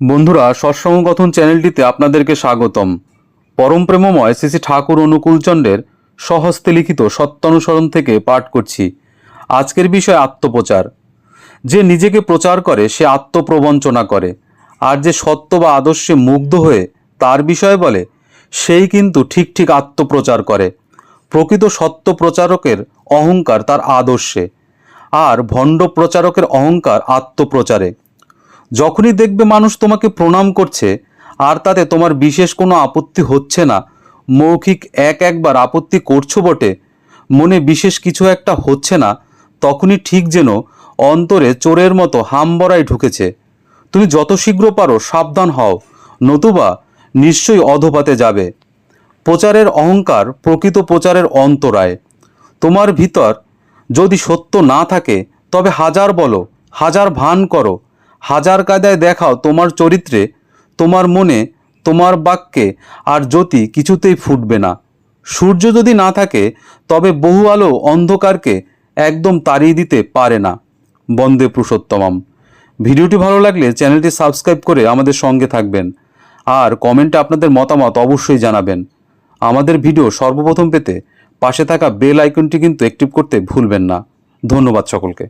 বন্ধুরা সৎসঙ্গকথন চ্যানেলটিতে আপনাদেরকে স্বাগতম। পরম প্রেমময় শ্রী শ্রী ঠাকুর অনুকূলচন্দ্রের স্বহস্তে লিখিত সত্যানুসরণ থেকে পাঠ করছি। আজকের বিষয় আত্মপ্রচার। যে নিজেকে প্রচার করে, সে আত্মপ্রবঞ্চনা করে। আর যে সত্য বা আদর্শে মুগ্ধ হয়ে তার বিষয়ে বলে, সেই কিন্তু ঠিক ঠিক আত্মপ্রচার করে। প্রকৃত সত্য প্রচারকের অহংকার তার আদর্শে। আর ভণ্ড প্রচারকের অহংকার আত্মপ্রচারে। যখনই দেখবে মানুষ তোমাকে প্রণাম করছে আর তাতে তোমার বিশেষ কোনো আপত্তি হচ্ছে না, মৌখিক এক একবার আপত্তি করছ বটে, মনে বিশেষ কিছু একটা হচ্ছে না, তখনই ঠিক যেন অন্তরে চোরের মতো হামবড়াই ঢুকেছে। তুমি যত শীঘ্র পারো সাবধান হও, নতুবা নিশ্চয়ই অধপাতে যাবে। প্রচারের অহংকার প্রকৃত প্রচারের অন্তরায়। তোমার ভিতর যদি সত্য না থাকে, তবে হাজার বলো, হাজার ভান করো হাজার কায়দায় দেখাও তোমার চরিত্রে, তোমার মনে, তোমার বাক্যে, আর জ্যোতি কিছুতেই ফুটবে না। সূর্য যদি না থাকে, তবে বহু আলো অন্ধকারকে একদম তাড়িয়ে দিতে পারে না। বন্দে পুরুষোত্তমম। ভিডিওটি ভালো লাগলে চ্যানেলটি সাবস্ক্রাইব করে আমাদের সঙ্গে থাকবেন। আর কমেন্টে আপনাদের মতামত অবশ্যই জানাবেন। আমাদের ভিডিও সর্বপ্রথম পেতে পাশে থাকা বেল আইকনটি কিন্তু অ্যাক্টিভ করতে ভুলবেন না। ধন্যবাদ সকলকে।